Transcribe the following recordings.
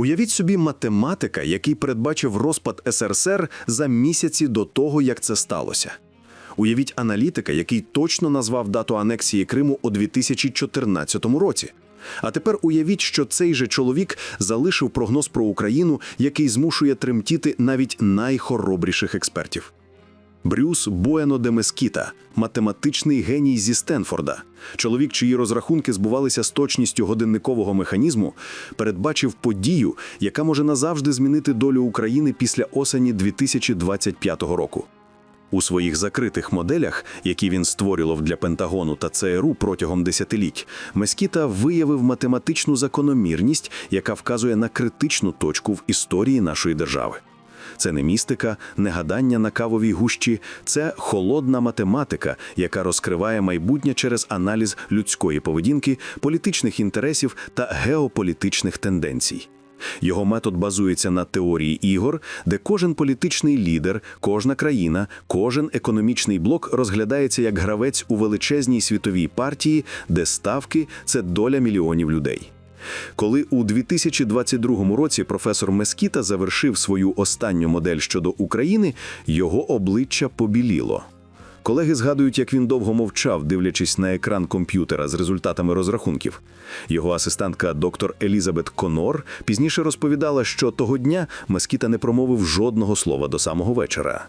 Уявіть собі математика, який передбачив розпад СРСР за місяці до того, як це сталося. Уявіть аналітика, який точно назвав дату анексії Криму у 2014 році. А тепер уявіть, що цей же чоловік залишив прогноз про Україну, який змушує тремтіти навіть найхоробріших експертів. Брюс Буено де Мескіта, математичний геній зі Стенфорда, чоловік, чиї розрахунки збувалися з точністю годинникового механізму, передбачив подію, яка може назавжди змінити долю України після осені 2025 року. У своїх закритих моделях, які він створював для Пентагону та ЦРУ протягом десятиліть, Мескіта виявив математичну закономірність, яка вказує на критичну точку в історії нашої держави. Це не містика, не гадання на кавовій гущі, це холодна математика, яка розкриває майбутнє через аналіз людської поведінки, політичних інтересів та геополітичних тенденцій. Його метод базується на теорії ігор, де кожен політичний лідер, кожна країна, кожен економічний блок розглядається як гравець у величезній світовій партії, де ставки це доля мільйонів людей. Коли у 2022 році професор Мескіта завершив свою останню модель щодо України, його обличчя побіліло. Колеги згадують, як він довго мовчав, дивлячись на екран комп'ютера з результатами розрахунків. Його асистентка доктор Елізабет Конор пізніше розповідала, що того дня Мескіта не промовив жодного слова до самого вечора.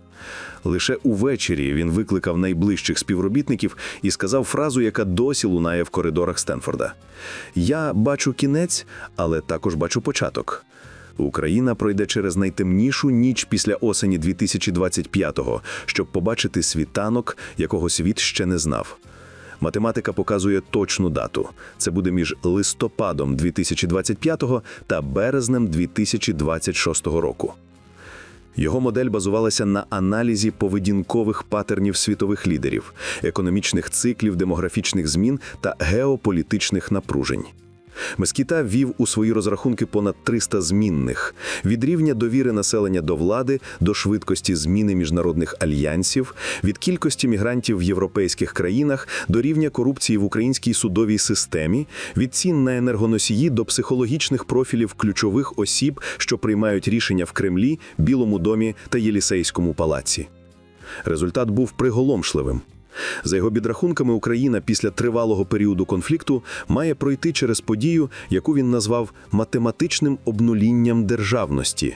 Лише увечері він викликав найближчих співробітників і сказав фразу, яка досі лунає в коридорах Стенфорда: Я бачу кінець, але також бачу початок. Україна пройде через найтемнішу ніч після осені 2025-го, щоб побачити світанок, якого світ ще не знав. Математика показує точну дату. Це буде між листопадом 2025 та березнем 2026 року. Його модель базувалася на аналізі поведінкових патернів світових лідерів, економічних циклів, демографічних змін та геополітичних напружень. Мескіта ввів у свої розрахунки понад 300 змінних від рівня довіри населення до влади до швидкості зміни міжнародних альянсів, від кількості мігрантів в європейських країнах до рівня корупції в українській судовій системі, від цін на енергоносії до психологічних профілів ключових осіб, що приймають рішення в Кремлі, Білому домі та Єлісейському палаці. Результат був приголомшливим. За його підрахунками, Україна після тривалого періоду конфлікту має пройти через подію, яку він назвав математичним обнулінням державності.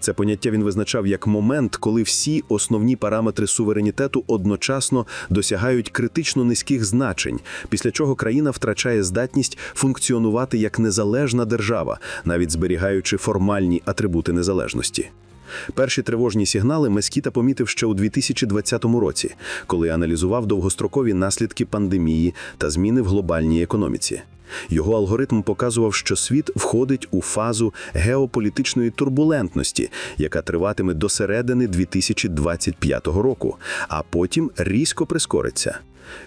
Це поняття він визначав як момент, коли всі основні параметри суверенітету одночасно досягають критично низьких значень, після чого країна втрачає здатність функціонувати як незалежна держава, навіть зберігаючи формальні атрибути незалежності. Перші тривожні сигнали Мескіта помітив ще у 2020 році, коли аналізував довгострокові наслідки пандемії та зміни в глобальній економіці. Його алгоритм показував, що світ входить у фазу геополітичної турбулентності, яка триватиме до середини 2025 року, а потім різко прискориться.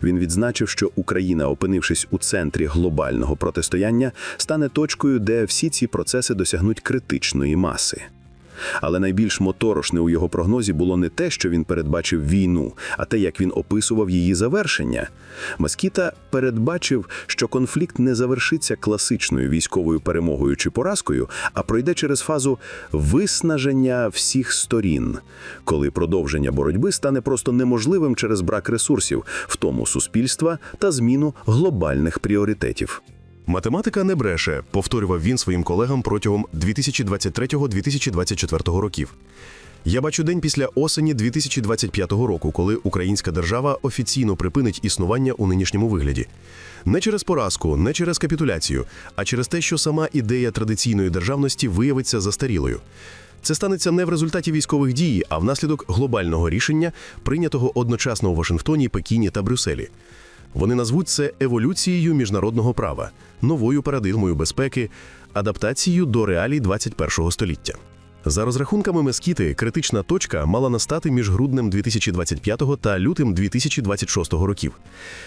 Він відзначив, що Україна, опинившись у центрі глобального протистояння, стане точкою, де всі ці процеси досягнуть критичної маси. Але найбільш моторошне у його прогнозі було не те, що він передбачив війну, а те, як він описував її завершення. Москіта передбачив, що конфлікт не завершиться класичною військовою перемогою чи поразкою, а пройде через фазу виснаження всіх сторін, коли продовження боротьби стане просто неможливим через брак ресурсів, втому суспільства та зміну глобальних пріоритетів. Математика не бреше, повторював він своїм колегам протягом 2023-2024 років. Я бачу день після осені 2025 року, коли українська держава офіційно припинить існування у нинішньому вигляді. Не через поразку, не через капітуляцію, а через те, що сама ідея традиційної державності виявиться застарілою. Це станеться не в результаті військових дій, а внаслідок глобального рішення, прийнятого одночасно у Вашингтоні, Пекіні та Брюсселі. Вони назвуть це еволюцією міжнародного права, новою парадигмою безпеки, адаптацією до реалій 21 століття. За розрахунками Мескіти, критична точка мала настати між груднем 2025 та лютим 2026 років.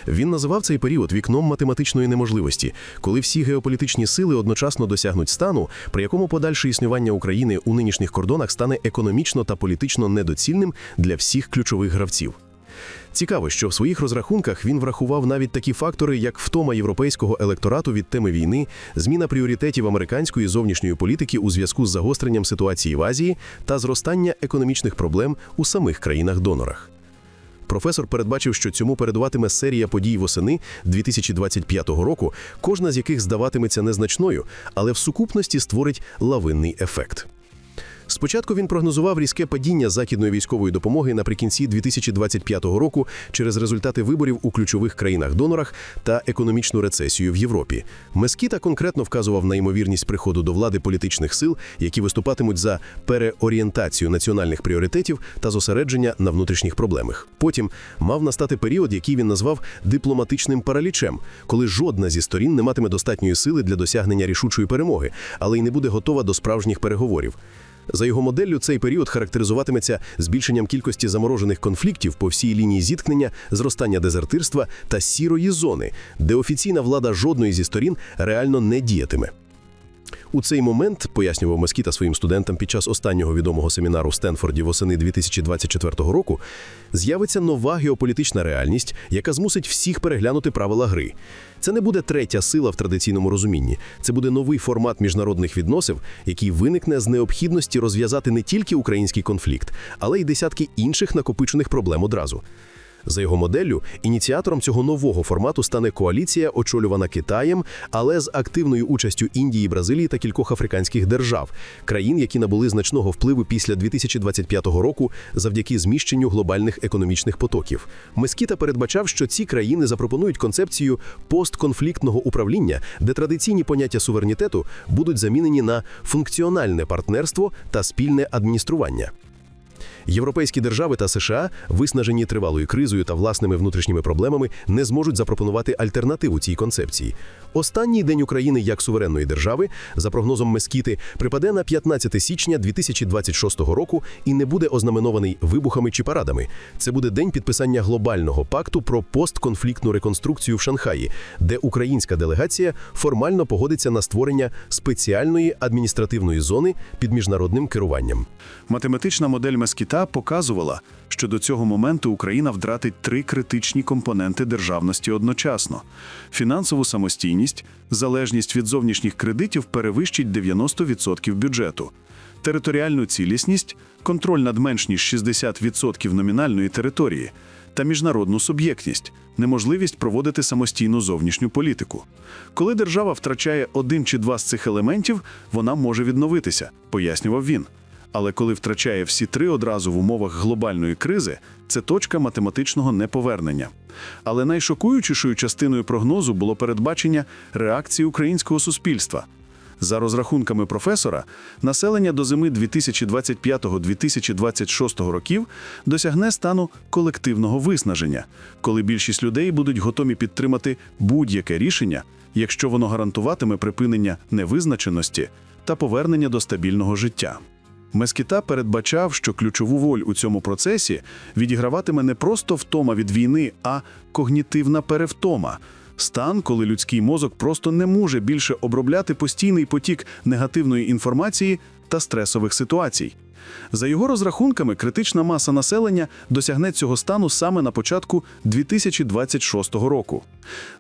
Він називав цей період вікном математичної неможливості, коли всі геополітичні сили одночасно досягнуть стану, при якому подальше існування України у нинішніх кордонах стане економічно та політично недоцільним для всіх ключових гравців. Цікаво, що в своїх розрахунках він врахував навіть такі фактори, як втома європейського електорату від теми війни, зміна пріоритетів американської зовнішньої політики у зв'язку з загостренням ситуації в Азії та зростання економічних проблем у самих країнах-донорах. Професор передбачив, що цьому передуватиме серія подій восени 2025 року, кожна з яких здаватиметься незначною, але в сукупності створить лавинний ефект. Спочатку він прогнозував різке падіння західної військової допомоги наприкінці 2025 року через результати виборів у ключових країнах-донорах та економічну рецесію в Європі. Мескіта конкретно вказував на ймовірність приходу до влади політичних сил, які виступатимуть за переорієнтацію національних пріоритетів та зосередження на внутрішніх проблемах. Потім мав настати період, який він назвав дипломатичним паралічем, коли жодна зі сторін не матиме достатньої сили для досягнення рішучої перемоги, але й не буде готова до справжніх переговорів. За його моделлю, цей період характеризуватиметься збільшенням кількості заморожених конфліктів по всій лінії зіткнення, зростання дезертирства та сірої зони, де офіційна влада жодної зі сторін реально не діятиме. У цей момент, пояснював Мескіта своїм студентам під час останнього відомого семінару в Стенфорді восени 2024 року, з'явиться нова геополітична реальність, яка змусить всіх переглянути правила гри. Це не буде третя сила в традиційному розумінні. Це буде новий формат міжнародних відносин, який виникне з необхідності розв'язати не тільки український конфлікт, але й десятки інших накопичених проблем одразу. За його моделлю, ініціатором цього нового формату стане коаліція, очолювана Китаєм, але з активною участю Індії, Бразилії та кількох африканських держав, країн, які набули значного впливу після 2025 року завдяки зміщенню глобальних економічних потоків. Мескіта передбачав, що ці країни запропонують концепцію постконфліктного управління, де традиційні поняття суверенітету будуть замінені на функціональне партнерство та спільне адміністрування. Європейські держави та США, виснажені тривалою кризою та власними внутрішніми проблемами, не зможуть запропонувати альтернативу цій концепції. Останній день України як суверенної держави, за прогнозом Мескіти, припаде на 15 січня 2026 року і не буде ознаменований вибухами чи парадами. Це буде день підписання глобального пакту про постконфліктну реконструкцію в Шанхаї, де українська делегація формально погодиться на створення спеціальної адміністративної зони під міжнародним керуванням. Математична модель Мескіта показувала, що до цього моменту Україна втратить три критичні компоненти державності одночасно: фінансову самостійність, залежність від зовнішніх кредитів перевищить 90% бюджету, територіальну цілісність, контроль над менш ніж 60% номінальної території та міжнародну суб'єктність, неможливість проводити самостійну зовнішню політику. Коли держава втрачає один чи два з цих елементів, вона може відновитися, пояснював він. Але коли втрачає всі три одразу в умовах глобальної кризи, це точка математичного неповернення. Але найшокуючішою частиною прогнозу було передбачення реакції українського суспільства. За розрахунками професора, населення до зими 2025-2026 років досягне стану колективного виснаження, коли більшість людей будуть готові підтримати будь-яке рішення, якщо воно гарантуватиме припинення невизначеності та повернення до стабільного життя. Мескіта передбачав, що ключову воль у цьому процесі відіграватиме не просто втома від війни, а когнітивна перевтома. Стан, коли людський мозок просто не може більше обробляти постійний потік негативної інформації та стресових ситуацій. За його розрахунками, критична маса населення досягне цього стану саме на початку 2026 року.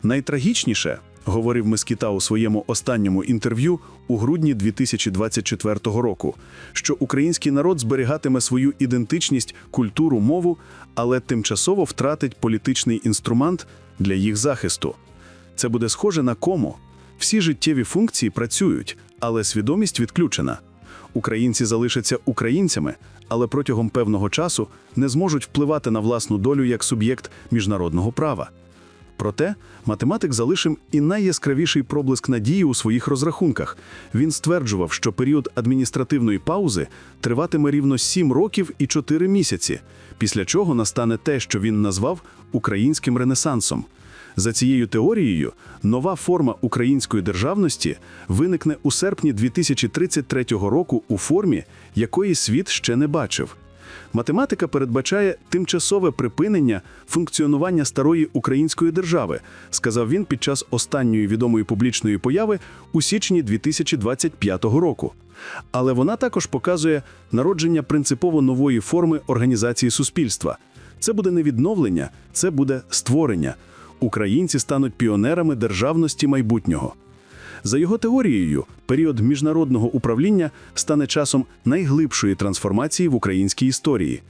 Найтрагічніше, говорив Мескіта у своєму останньому інтерв'ю у грудні 2024 року, що український народ зберігатиме свою ідентичність, культуру, мову, але тимчасово втратить політичний інструмент для їх захисту. Це буде схоже на кому. Всі життєві функції працюють, але свідомість відключена. Українці залишаться українцями, але протягом певного часу не зможуть впливати на власну долю як суб'єкт міжнародного права. Проте математик залишив і найяскравіший проблиск надії у своїх розрахунках. Він стверджував, що період адміністративної паузи триватиме рівно 7 років і 4 місяці, після чого настане те, що він назвав українським ренесансом. За цією теорією, нова форма української державності виникне у серпні 2033 року у формі, якої світ ще не бачив. Математика передбачає тимчасове припинення функціонування старої української держави, сказав він під час останньої відомої публічної появи у січні 2025 року. Але вона також показує народження принципово нової форми організації суспільства. Це буде не відновлення, це буде створення. Українці стануть піонерами державності майбутнього. За його теорією, період міжнародного управління стане часом найглибшої трансформації в українській історії.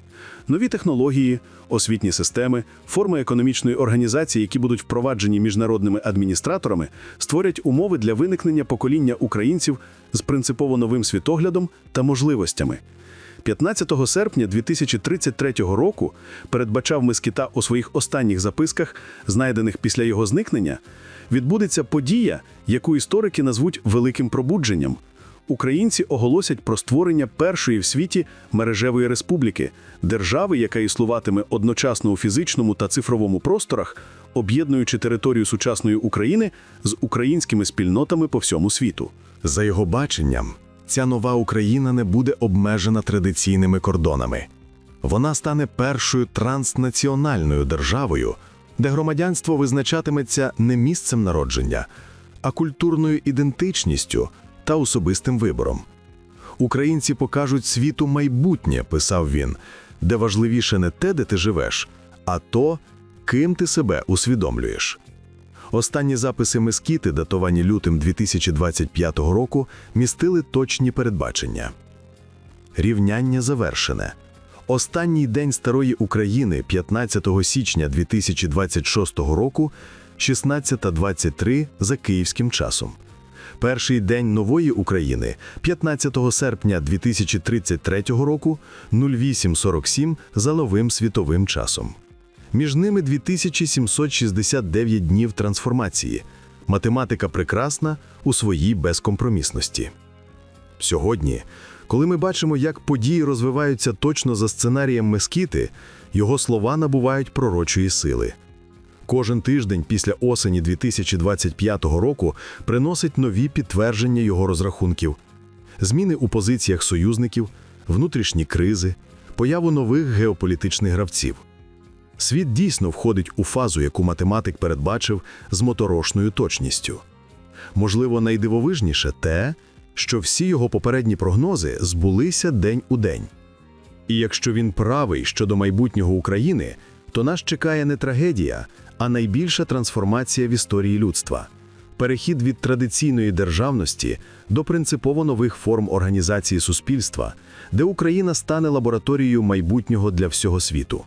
Нові технології, освітні системи, форми економічної організації, які будуть впроваджені міжнародними адміністраторами, створять умови для виникнення покоління українців з принципово новим світоглядом та можливостями. 15 серпня 2033 року передбачав Мискіта у своїх останніх записках, знайдених після його зникнення, відбудеться подія, яку історики назвуть великим пробудженням. Українці оголосять про створення першої в світі мережевої республіки, держави, яка існуватиме одночасно у фізичному та цифровому просторах, об'єднуючи територію сучасної України з українськими спільнотами по всьому світу. За його баченням, ця нова Україна не буде обмежена традиційними кордонами. Вона стане першою транснаціональною державою, де громадянство визначатиметься не місцем народження, а культурною ідентичністю та особистим вибором. Українці покажуть світу майбутнє, писав він, де важливіше не те, де ти живеш, а то, ким ти себе усвідомлюєш. Останні записи Мескіти, датовані лютим 2025 року, містили точні передбачення. Рівняння завершене. Останній день старої України, 15 січня 2026 року, 16.23 за київським часом. Перший день нової України, 15 серпня 2033 року, 08.47 за новим світовим часом. Між ними 2769 днів трансформації. Математика прекрасна у своїй безкомпромісності. Сьогодні, коли ми бачимо, як події розвиваються точно за сценарієм Мескіти, його слова набувають пророчої сили. Кожен тиждень після осені 2025 року приносить нові підтвердження його розрахунків, зміни у позиціях союзників, внутрішні кризи, появу нових геополітичних гравців. Світ дійсно входить у фазу, яку математик передбачив з моторошною точністю. Можливо, найдивовижніше те, що всі його попередні прогнози збулися день у день. І якщо він правий щодо майбутнього України, то нас чекає не трагедія, а найбільша трансформація в історії людства перехід від традиційної державності до принципово нових форм організації суспільства, де Україна стане лабораторією майбутнього для всього світу.